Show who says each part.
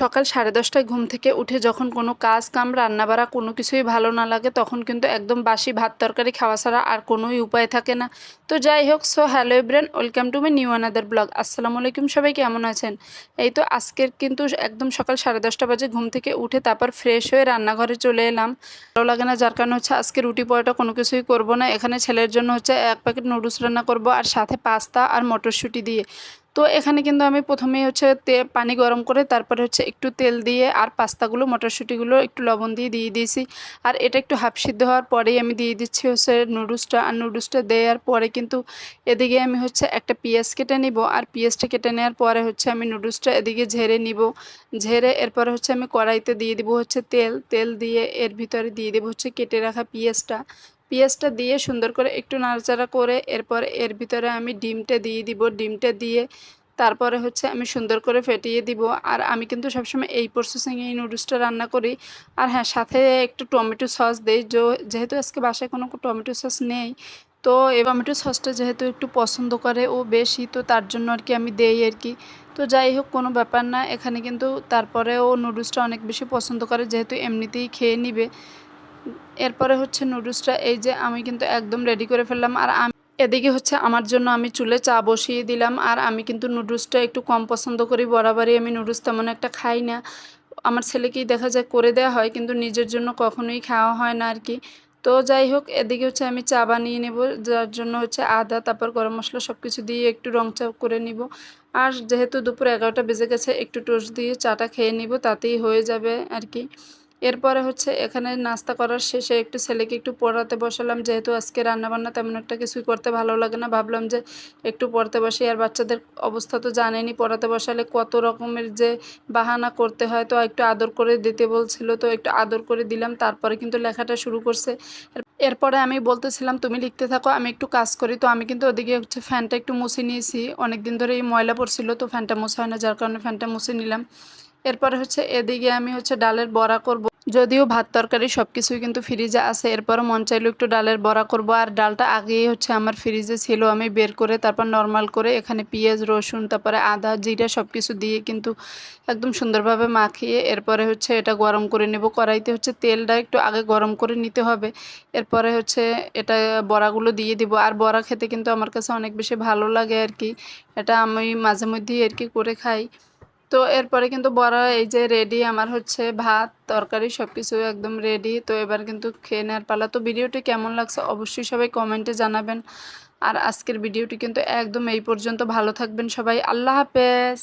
Speaker 1: সকাল সাড়ে দশটায় ঘুম থেকে উঠে যখন কোনো কাজ, কাম, রান্নাবাড়া কোনো কিছুই ভালো না লাগে, তখন কিন্তু একদম বাসি ভাত তরকারি খাওয়া ছাড়া আর কোনোই উপায় থাকে না। তো যাই হোক, so hello everyone welcome to my new another blog. আসসালামু আলাইকুম সবাই, কেমন আছেন? এই তো আজকের কিন্তু একদম সকাল সাড়ে দশটা বাজে ঘুম থেকে উঠে তারপর ফ্রেশ হয়ে রান্নাঘরে চলে এলাম। ভালো লাগে না, যার কারণে হচ্ছে আজকে রুটি পরোটা কোনো কিছুই করব না। এখানে ছেলের জন্য হচ্ছে এক প্যাকেট নুডলস রান্না করব আর সাথে পাস্তা আর মটরশুঁটি দিয়ে। তো এখানে কিন্তু আমি প্রথমেই হচ্ছে তে, পানি গরম করে তারপরে হচ্ছে একটু তেল দিয়ে আর পাস্তাগুলো, মটরশুঁটিগুলো একটু লবণ দিয়ে দিয়ে দিয়েছি। আর এটা একটু হাফ সিদ্ধ হওয়ার পরেই আমি দিয়ে দিচ্ছি হচ্ছে নুডলসটা। আর নুডলসটা দেওয়ার পরে কিন্তু এদিকে আমি হচ্ছে একটা পেঁয়াজ কেটে নিব। আর পেঁয়াজটা কেটে নেওয়ার পরে হচ্ছে আমি নুডলসটা এদিকে ঝেড়ে নিব। ঝেড়ে এরপরে হচ্ছে আমি কড়াইতে দিয়ে দিব হচ্ছে তেল। তেল দিয়ে এর ভিতরে দিয়ে দেবো হচ্ছে কেটে রাখা পেঁয়াজটা। পেঁয়াজটা দিয়ে সুন্দর করে একটু নাড়াচাড়া করে এরপর এর ভিতরে আমি ডিমটা দিয়ে দিব। ডিমটা দিয়ে তারপরে হচ্ছে আমি সুন্দর করে ফেটিয়ে দিব। আর আমি কিন্তু সবসময় এই প্রসেসিংয়ে এই নুডলসটা রান্না করি। আর হ্যাঁ সাথে একটু টমেটো সস দিই। যেহেতু আজকে বাসায় কোনো টমেটো সস নেই, তো এই টমেটো সসটা যেহেতু একটু পছন্দ করে ও বেশি, তো তার জন্য আর কি আমি দেই আর কি। তো যাই হোক, কোনো ব্যাপার না। এখানে কিন্তু তারপরে ও নুডলসটা অনেক বেশি পছন্দ করে, যেহেতু এমনিতেই খেয়ে নিবে। এরপরে হচ্ছে নুডলসটা, এই যে আমি কিন্তু একদম রেডি করে ফেললাম। আর আমি এদিকে হচ্ছে আমার জন্য আমি চুলে চা বসিয়ে দিলাম। আর আমি কিন্তু নুডলসটা একটু কম পছন্দ করি, বরাবরই আমি নুডলস তেমন একটা খাই না। আমার ছেলেকেই দেখা যায় করে দেওয়া হয়, কিন্তু নিজের জন্য কখনোই খাওয়া হয় না আর কি তো যাই হোক, এদিকে হচ্ছে আমি চা বানিয়ে নেব, যার জন্য হচ্ছে আদা, তারপর গরম মশলা সব কিছু দিয়ে একটু রং চা করে নিব। আর যেহেতু দুপুর এগারোটা বেজে গেছে, একটু টোস্ট দিয়ে চাটা খেয়ে নিব, তাতেই হয়ে যাবে আর কি এরপরে হচ্ছে এখানে নাস্তা করার শেষে একটু ছেলেকে একটু পড়াতে বসালাম। যেহেতু আজকে রান্নাবান্না তেমন একটা কিছুই করতে ভালো লাগে না, ভাবলাম যে একটু পড়তে বসি। আর বাচ্চাদের অবস্থা তো জানেনি পড়াতে বসালে কত রকমের যে বাহানা করতে হয়, তো একটু আদর করে দিতে বলছিল, তো একটু আদর করে দিলাম। তারপরে কিন্তু লেখাটা শুরু করছে। এরপরে আমি বলতেছিলাম, তুমি লিখতে থাকো, আমি একটু কাজ করি। তো আমি কিন্তু ওদিকে হচ্ছে ফ্যানটা একটু মুছে নিয়েছি। অনেক দিন ধরে এই ময়লা পড়ছিল, তো ফ্যানটা মুছে হয় না, যার কারণে ফ্যানটা মুছে নিলাম। এরপরে হচ্ছে এদিকে আমি হচ্ছে ডালের বড়া করব। যদিও ভাত তরকারি সব কিছুই কিন্তু ফ্রিজে আছে এরপরও মন চাইলো একটু ডালের বড়া করব। আর ডালটা আগেই হচ্ছে আমার ফ্রিজে ছিল, আমি বের করে তারপর নর্মাল করে এখানে পেঁয়াজ, রসুন, তারপরে আদা, জিরা সব কিছু দিয়ে কিন্তু একদম সুন্দরভাবে মাখিয়ে এরপরে হচ্ছে এটা গরম করে নেব। কড়াইতে হচ্ছে তেলটা একটু আগে গরম করে নিতে হবে, এরপরে হচ্ছে এটা বড়াগুলো দিয়ে দিব। আর বড়া খেতে কিন্তু আমার কাছে অনেক বেশি ভালো লাগে আর কি, এটা আমি মাঝে মধ্যেই আর কি করে খাই। তো এরপরে কিন্তু বড়, এই যে রেডি আমার হচ্ছে ভাত, তরকারি সব কিছু একদম রেডি তো এবার কিন্তু খেয়ে নেওয়ার পালা। তো ভিডিওটি কেমন লাগছে অবশ্যই সবাই কমেন্টে জানাবেন। আর আজকের ভিডিওটি কিন্তু একদম এই পর্যন্ত। ভালো থাকবেন সবাই। আল্লাহ হাফেজ।